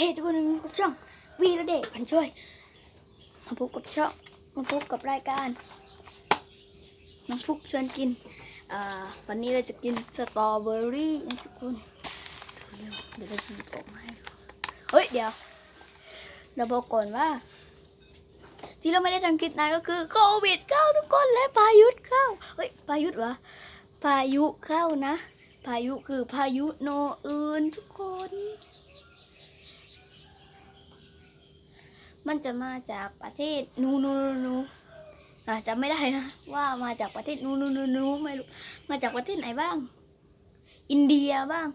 ฮ้ทุกคนกับช่องวีระเดชพันช่วย มาพบกับช่องมาพบกับรายการน้องฟุกชวนกินอวันนี้เราจะกินสตรอเบอรี่นะทุกคนเร็วเดี๋ยวเราจะหยิบออกมาให้เฮ้ยเดี๋ยว เราบอกก่อนว่า ที่เราไม่ได้ทำคลิปนานก็คือโควิดเข้าทุกคนและพายุเข้าเฮ้ยพายุวะพายุเข้านะ พายุคือพายุโนอื่นทุกคน มันจะมาจากประเทศนูนูนูนูอ่าจำไม่ได้นะว่ามาจากประเทศนูนูนูนูไม่รู้มาจากประเทศไหนบ้าง อินเดียบ้าง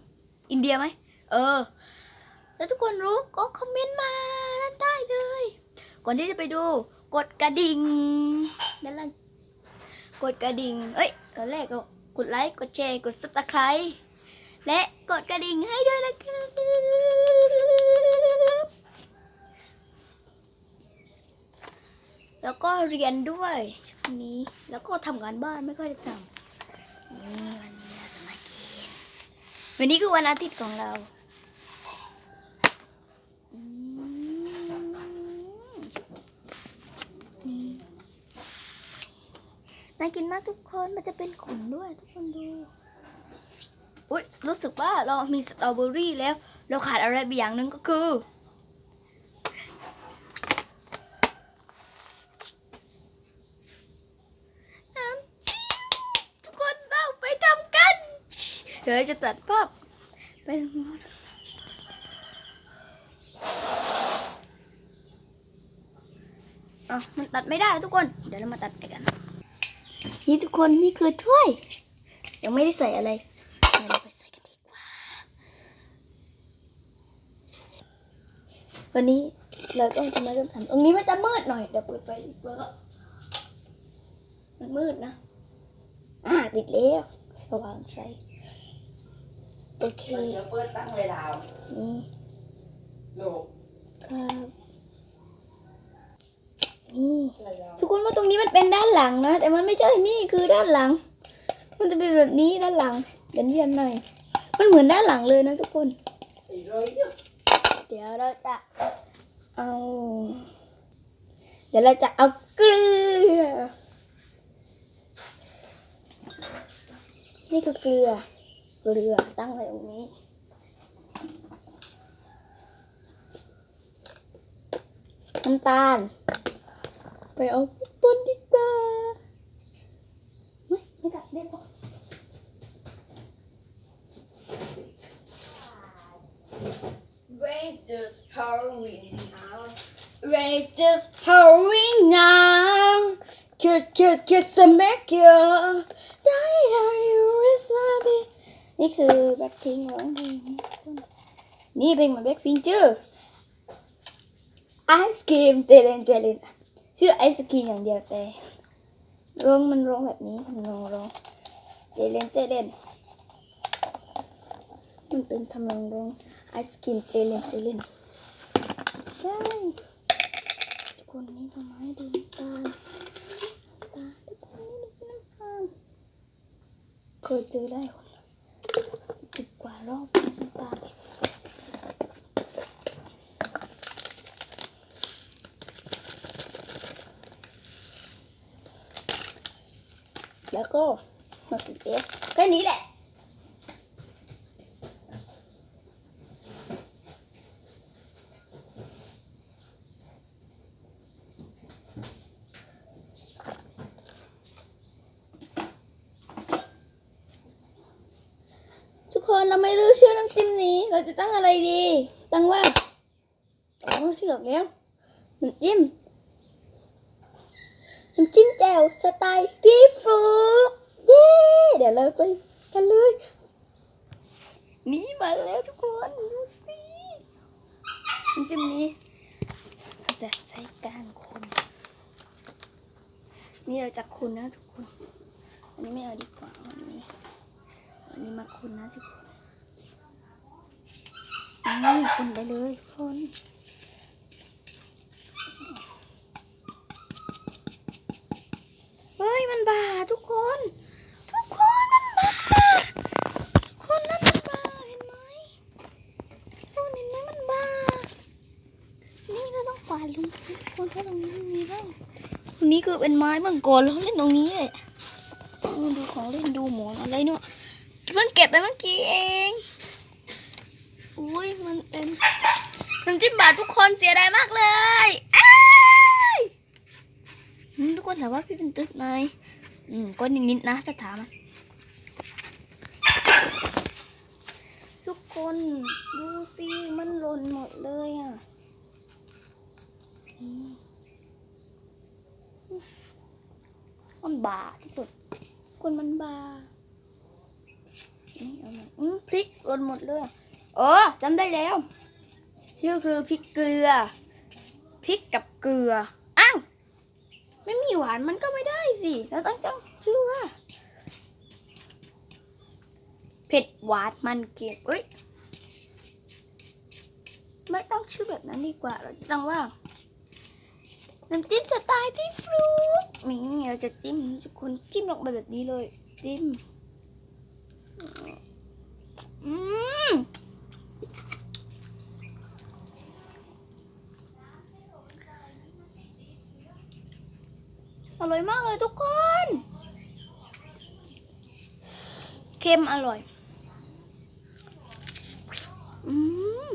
อินเดียไหมเออ แล้วทุกคนรู้ก็คอมเมนต์มาด้านใต้เลย ก่อนที่จะไปดู กดกระดิ่งด้านล่างกดกระดิ่งเอ้ยตอนแรกก็กดไลค์กดแชร์กดซับสไครต์และกดกระดิ่งให้ด้วยนะครับ แล้วก็เรียนด้วยช่วงนี้ แล้วก็ทำงานบ้านไม่ค่อยได้ทำนี่วันนี้เราจะมากินวันนี้คือวันอาทิตย์ของเราอืมนี่น่ากินมากทุกคน มันจะเป็นขนด้วยทุกคนดู อุ้ยรู้สึกว่าเรามีสตรอเบอรี่แล้ว เราขาดอะไรไปอย่างหนึ่งก็คือน้ำจิ้มทุกคนเราไปทำกัน เดี๋ยวจะตัดภาพไปทางโน้นอะมันตัดไม่ได้ทุกคน เดี๋ยวเรามาตัดไปกัน นี่ทุกคนนี่คือถ้วย ยังไม่ได้ใส่อะไรเราไปใส่กันดีกว่า วันนี้เราต้องจะมาเริ่มทำตรงนี้มันจะมืดหน่อย เดี๋ยวเปิดไฟอีกแล้วก็มันมืดนะ อ่าติดแล้วสว่างใส โอเคเดี๋ยวเปิดตั้งเวลานี่ลูกครับนี่ทุกคนว่าตรงนี้มันเป็นด้านหลังนะ แต่มันไม่ใช่นี่คือด้านหลัง มันจะเป็นแบบนี้ด้านหลังเดี๋ยวเรียนหน่อย มันเหมือนด้านหลังเลยนะทุกคนสี่ร้อยเนี่ยเดี๋ยวเราจะเอา เดี๋ยวเราจะเอาเกลือ นี่คือเกลือ เกลือตั้งไว้ตรงนี้ น้ำตาล ไปเอาบนดีกว่าไม่ไม่ได้ได้ปะ Rain just pouring now Rain just pouring now Kiss kiss kiss America Die are you is my baby นี่คือแบ็คพิงร้องเพลงนี่เพลงของแบ็คพิงชื่อไอศครีมเจเลนเจเลนชื่อไอศครีมอย่างเดียวแต่ร้องมันร้องแบบนี้ทำนองร้องเจเลนเจเลนมันเป็นทำนองร้องไอศครีมเจเลนเจเลนใช่ทุกคนนี่ทำไมดูตาลน้ำตาทุกคนนี่ดูน้ำตาเคยเจอได้ สิบกว่ารอบน้ำตาแล้วก็หกสิบเอฟแค่นี้แหละ เราไม่รู้ชื่อน้ำจิ้มนี้ เราจะตั้งอะไรดี ตั้งว่าอ๋อที่บอกแล้วน้ำจิ้มน้ำจิ้มแจ่วสไตล์พี่ฟลุกเย้เดี๋ยวเราไปกันเลย นี่มาแล้วทุกคนดูสิน้ำจิ้มนี้เราจะใช้การคนนี่เราจะคนนะทุกคน อันนี้ไม่เอาดีกว่าอันนี้อันนี้มาคนนะทุกคน คนไปเลยทุกคนเฮ้ยมันบาทุกคน ทุกคนมันบาคนนั้นมันบาเห็นไหมคนเห็นไหมมันบานี่เราตรงนี้ทุกคนถ้าตรงนี้ม่มีบ้างตรงนี้คือเป็นไม้เมื่อก่อนเราเล่นตรงนี้เลยดูของเล่นดูหมอนอะไรเนาะเพิ่งเก็บไปเมื่อกี้เองอุ้ยมันเป็น น้ำจิ้มบาททุกคนเสียดายมากเลยอ้ายอืมทุกคนถามว่าพี่เป็นตึ๊ดไหมอืมก็นิดๆนะจะถามอะทุกคนดูสิมันหล่นหมดเลยอะอืมมันบาดทุกคนคนมันบาดนี่เอามาอืมพริกหล่นหมดเลยอะอ๋อจำได้แล้ว ชื่อคือพริกเกลือพริกกับเกลืออ้าวไม่มีหวานมันก็ไม่ได้สิเราต้องต้องชื่อว่าเผ็ดหวานมันเค็มเอ้ยไม่ต้องชื่อแบบนั้นดีกว่าเราจะต้องว่าน้ำจิ้มสไตล์พี่ฟลุกนี่เราจะจิ้มทุกคนจิ้มลงไปแบบนี้เลย จิ้ม อืม อร่อยมากเลยทุกคน เค็มอร่อย อืม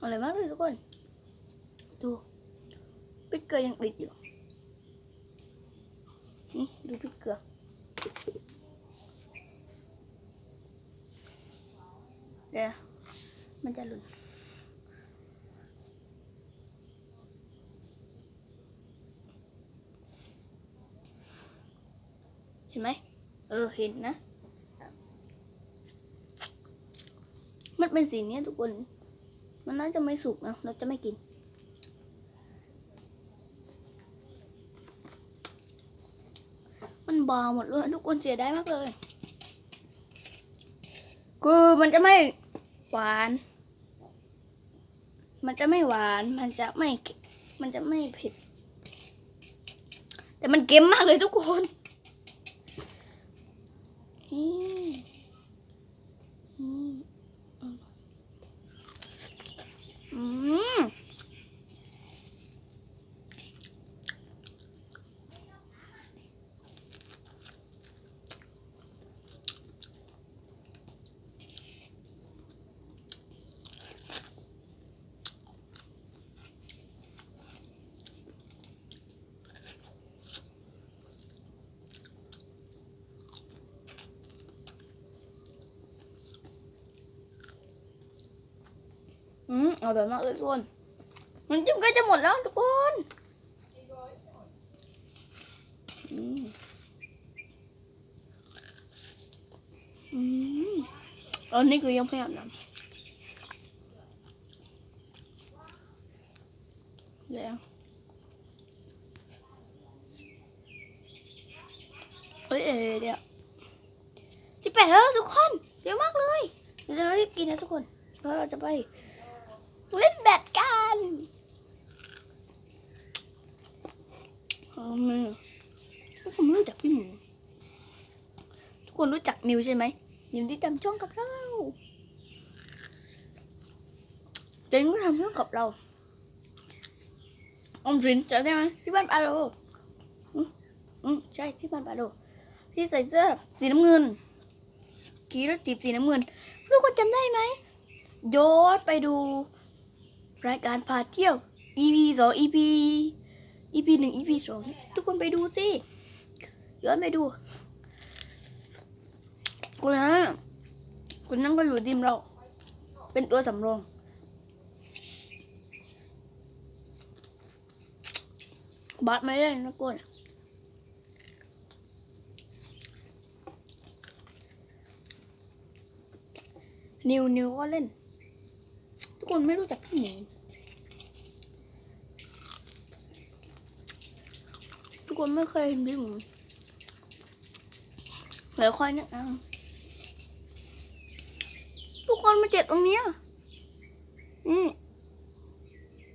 อร่อยมากเลยทุกคน ดู ปิ๊กเกอร์ยังติดอยู่ นี่ดูพริกเกลือ เดี๋ยวมันจะหลุดเห็นไหมเออเห็นนะ มันเป็นสีนี้ทุกคน มันน่าจะไม่สุกนะเราจะไม่กินมันบางหมดเลยทุกคนเสียได้มากเลย คือมันจะไม่ หวาน มันจะไม่หวาน มันจะไม่มมันจะไม่เผ็ด แต่มันเค็มมากเลยทุกคน อืมอืมอืม อืมอร่อยมากเลยทุกคนมันจิ้มใกล้จะหมดแล้วทุกคนอืมอืมตอนนี้คือยังพยายามนำแล้วเอ้ยเอ้ยเดี๋ยวที่แปดแล้วทุกคนเดี๋ยวมากเลยเดี๋ยวเรารีบกินนะทุกคนเพราะเราจะไป เล่นแบดกันเอามาทุกคนรู้จักพี่หมูทุกคนรู้จักนิวใช่ไหมนิวที่ทำช่องกับเราเจนก็ทำช่องกับเราอมสินจำได้ไหมที่บ้านปาโลอืมอืมใช่ที่บ้านปาโลที่ใส่เสื้อสีน้ำเงินขี่รถจีบสีน้ำเงินทุกคนจำได้ไหมย้อนไปดู รายการพาเที่ยว EP สอง EP EP หนึ่ง EP สองทุกคนไปดูสิย้อนไปดูคนนั้นะคนนั้นก็อยู่ทีมเรา เป็นตัวสำรองบัสไม่ได้นะกุนนิวนิวก็เล่น ทุกคนไม่รู้จักพี่หมู กคนไม่เคยเห็นพี่หมูเดี๋ยวค่อยนะเอาทุกคนมาเจ็บตรงนี้อืม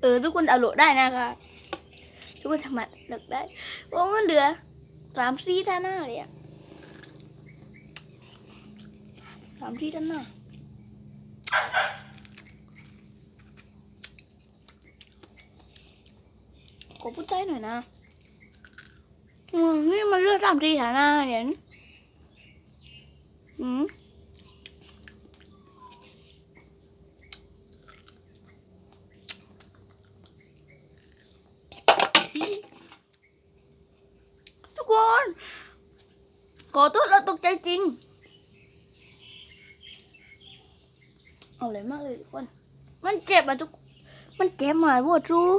เออ ทุกคนเอาโหลดได้นะคะทุกคนสามารถเลือกได้โอ้มันเหลือสามซีท่าหน้าเลยอะสามที่านหน้าขอพูดใต้หน่อยนะ อืมนี่มันเลือกสามที่ท่าน้าเนี่ยอืมทุกคนขอโทษเราตกใจจริง เอาเลยมากเลยทุกคน มันเจ็บอะทุก มันเจ็บหมายปวดรู้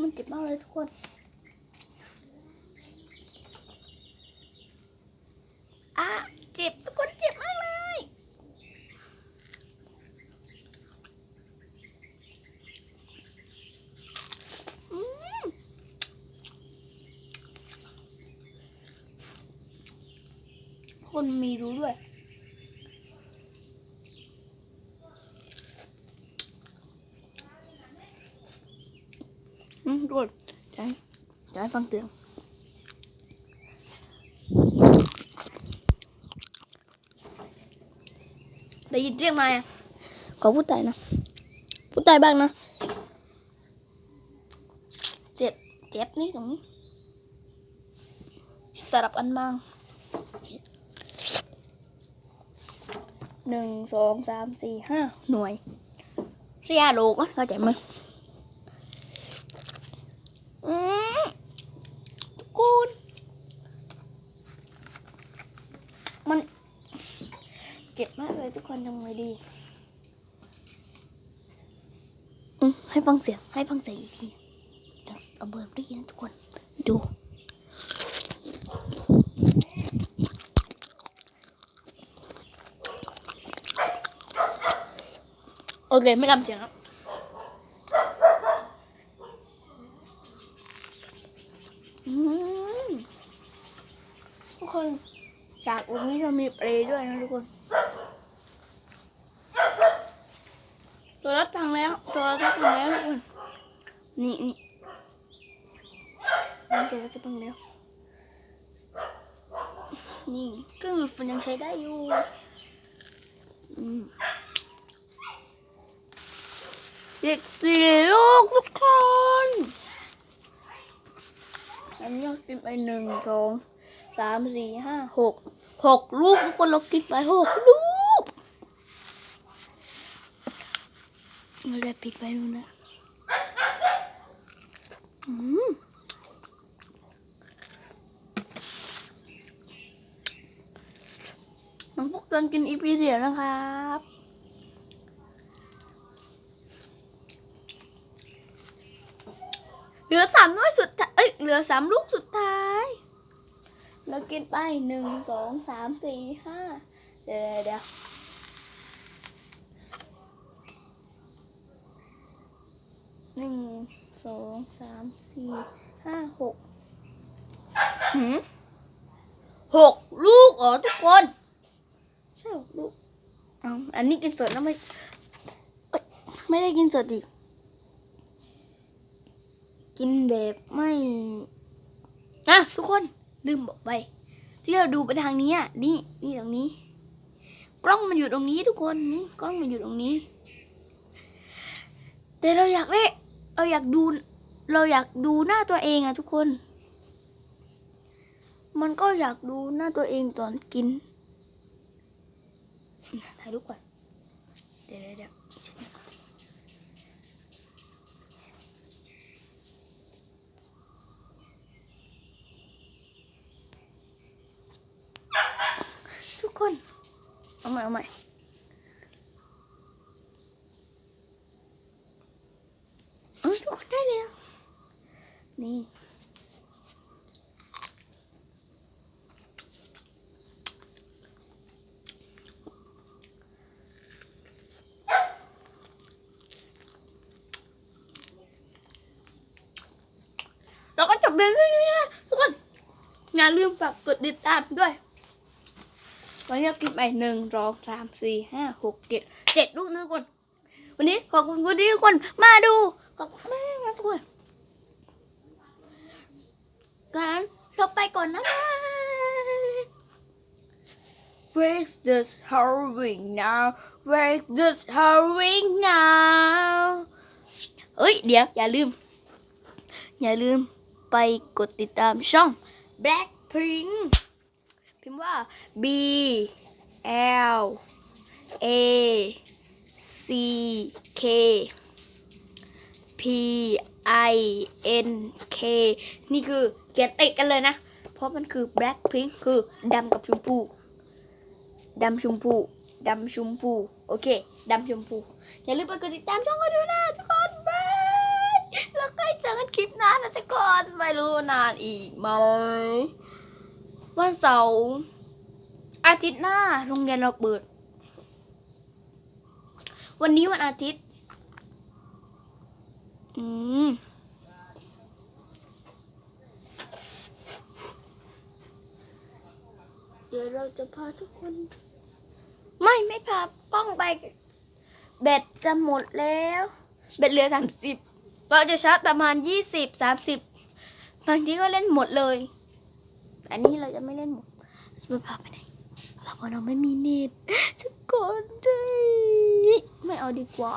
มันเจ็บมากเลยทุก คนอะเจ็บทุกคนเจ็บมากเลยอืมคนมีรู้ด้วย อืมกดใจใจฟังเตือนได้ยินเสียงไหมอะขอพูดไต่นะ พูดไต่บ้างนะเจ็บเจ็บนี่ตรงนี้สลับอันบ้างหนึ่งสองสามสี่ห้าหน่วยเรียโลกอะเข้าใจไหมอืมทุกคนมัน เจ็บมากเลยทุกคนทำไงดีอืมให้ฟังเสียง ให้ฟังเสียงอีกทีเอาเบอร์ได้ยินทุกคน ดูโอเค ไม่ทำเสียงครับทุกคนจากตรงนี้จะมีเปรย์ด้วยนะทุกคน ตัวรัดทางแล้ว ตัวรัดทางแล้วทุกคน นี่นี่นี่ตัวรัดทางแล้ว นี่ก็คือฟันยังใช้ได้อยู่อืมเด็กสี่ลูกทุกคนอันนี้เรากินไปหนึ่งสองสามสี่ห้าหกหกลูกทุกคนเรากินไปหกลูกเราได้ปิดไปดูนะอืม น้อนกินอีพีเดียวนะครับเหลือสามน้อยสุดท้ายเอ้ยเหลือสามลูกสุดท้าย เรากินไปหนึ่งสองสามสี่ห้าเดี๋ยวเดี๋ยวหนึ่งสองสามสี่ห้าหกหืมหกลูกเหรอทุกคน ใช่หกลูกเอาอันนี้กินสดแล้วไม่ไม่ได้กินสดดิกินแบบไม่อะทุกคนลืมบอกไป ที่เราดูไปทางนี้อะนี่นี่ตรงนี้ กล้องมันอยู่ตรงนี้ทุกคนนี่กล้องมันอยู่ตรงนี้ แต่เราอยากได้เราอยากดู เราอยากดูหน้าตัวเองอะทุกคน มันก็อยากดูหน้าตัวเองตอนกิน ถ่ายรูปก่อน เดี๋ยวเดี๋ยวทุกคน เอาใหม่เอาใหม่เออทุกคนได้แล้ว นี่ แล้ว ก็จบเรื่องนี้นะทุกคนอย่าลืมฝากกดติดตามด้วย วันนี้เรากินไปหนึ่งสองสามสี่ห้าหกเจ็ดเจ็ดลูกนะทุกคน วันนี้ขอบคุณที่ทุกคนมาดูขอบคุณมากนะทุกคนกันเราไปก่อนนะ Break this hurrying now Break this hurrying now เอ้ยเดี๋ยวอย่าลืม อย่าลืม ไปกดติดตามช่อง Blackpink พิมพ์ว่า B L A C K P I N K นี่คือเขียนติดกันเลยนะ เพราะมันคือ Blackpink คือดำกับชมพูดำชมพูดำชมพู โอเค ดำชมพู อย่าลืมไปกดติดตามช่องกันด้วยนะทุกคน คลิปหน้านะทุกคนไม่รู้นานอีกไหมวันเสาร์อาทิตย์หน้าโรงเรียนเราเปิด วันนี้วันอาทิตย์ อืมเดี๋ยวเราจะพาทุกคน ไม่ไม่พากล้องไป แบตจะหมดแล้ว แบตเหลือสามสิบ เราจะชาร์จประมาณยี่สิบสามสิบบางทีก็เล่นหมดเลย อันนี้เราจะไม่เล่นหมดจะพาไปไหนเราก็เราไม่มีเน็ตจะกดใจไม่เอาดีกว่า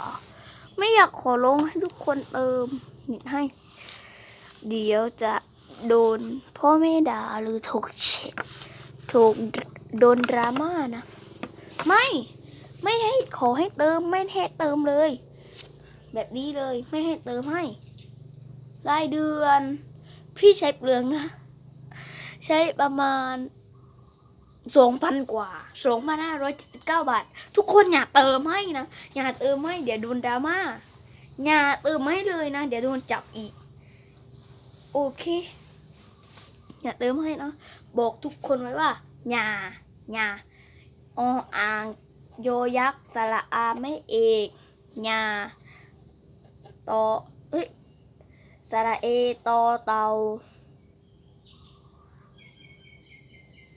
ไม่อยากขอลงให้ทุกคนเติมเน็ตให้ เดี๋ยวจะโดนพ่อแม่ด่าหรือถูกเช็ดถูกโดนดราม่านะ ไม่ ไม่ให้ขอให้เติมไม่ให้เติมเลย แบบนี้เลยไม่ให้เติมให้รายเดือน พี่ใช้เปลืองนะ ใช้ประมาณสองพันกว่าสองพันห้าร้อยเจ็ดสิบเก้าบาท ทุกคนอย่าเติมให้นะ อย่าเติมให้เดี๋ยวโดนดราม่าอย่าเติมให้เลยนะ เดี๋ยวโดนจับอีก โอเค อย่าเติมให้นะบอกทุกคนไว้ว่าอย่าอย่าออ่าง โยยักษ์สระอาไม่เอกญา ตอเอ้ยสระเอตอเตา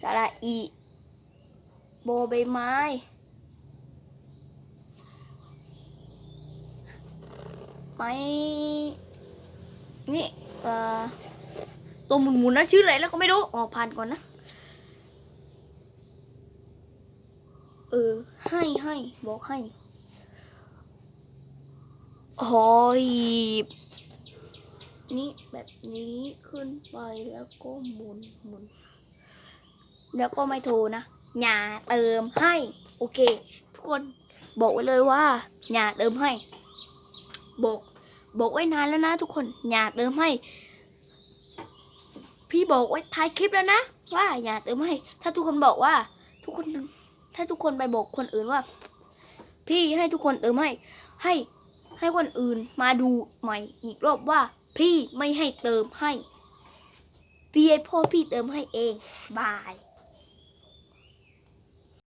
สระอีโบใบไม้ ไม้นี่เอ่อตัวหมุนๆนะชื่ออะไรแล้วก็ไม่รู้ออกผ่านก่อนนะ เออ ให้ให้บอกให้ หอยบนี่แบบนี้ขึ้นไปแล้วก็หมุนหมุน แล้วก็ไม่โทรนะอย่าเติมให้ โอเค ทุกคนบอกไว้เลยว่าอย่าเติมให้ บอก บอกไว้นานแล้วนะ ทุกคนอย่าเติมให้ พี่บอกไว้ท้ายคลิปแล้วนะว่าอย่าเติมให้ ถ้าทุกคนบอกว่า ทุกคน ถ้าทุกคนไปบอกคนอื่นว่า พี่ให้ทุกคนเติมให้ ให้ ให้คนอื่นมาดูใหม่อีกรอบว่า พี่ไม่ให้เติมให้ พี่ให้พ่อพี่เติมให้เอง บาย